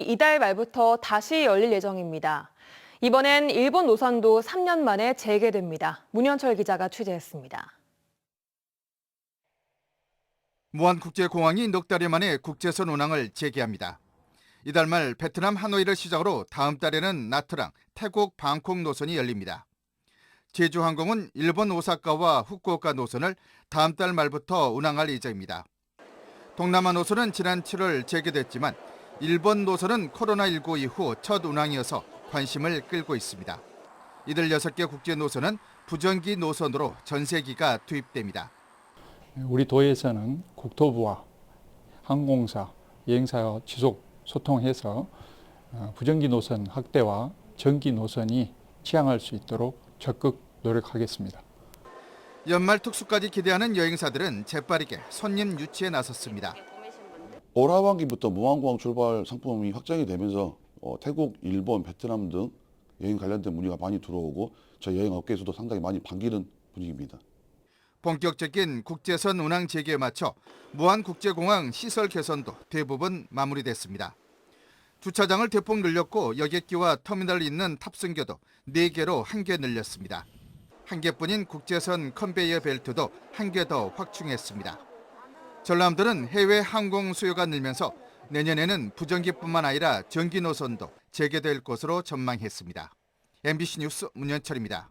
이달 말부터 다시 열릴 예정입니다. 이번엔 일본 노선도 3년 만에 재개됩니다. 문현철 기자가 취재했습니다. 무안국제공항이 넉 달여 만에 국제선 운항을 재개합니다. 이달 말 베트남 하노이를 시작으로 다음 달에는 나트랑, 태국 방콕 노선이 열립니다. 제주항공은 일본 오사카와 후쿠오카 노선을 다음 달 말부터 운항할 예정입니다. 동남아 노선은 지난 7월 재개됐지만 일본 노선은 코로나19 이후 첫 운항이어서 관심을 끌고 있습니다. 이들 6개 국제 노선은 부정기 노선으로 전세기가 투입됩니다. 우리 도에서는 국토부와 항공사, 여행사 지속 소통해서 어, 부정기 노선 확대와 정기 노선이 취항할 수 있도록 적극 노력하겠습니다. 연말 특수까지 기대하는 여행사들은 재빠르게 손님 유치에 나섰습니다. 올 하반기부터 무항공항 출발 상품이 확정이 되면서 어, 태국, 일본, 베트남 등 여행 관련된 문의가 많이 들어오고 저희 여행 업계에서도 상당히 많이 반기는 분위기입니다. 본격적인 국제선 운항 재개에 맞춰 무안국제공항 시설 개선도 대부분 마무리됐습니다. 주차장을 대폭 늘렸고 여객기와 터미널이 있는 탑승교도 4개로 1개 늘렸습니다. 한 개뿐인 국제선 컨베이어 벨트도 한 개 더 확충했습니다. 전람들은 해외 항공 수요가 늘면서 내년에는 부정기뿐만 아니라 전기 노선도 재개될 것으로 전망했습니다. MBC 뉴스 문현철입니다.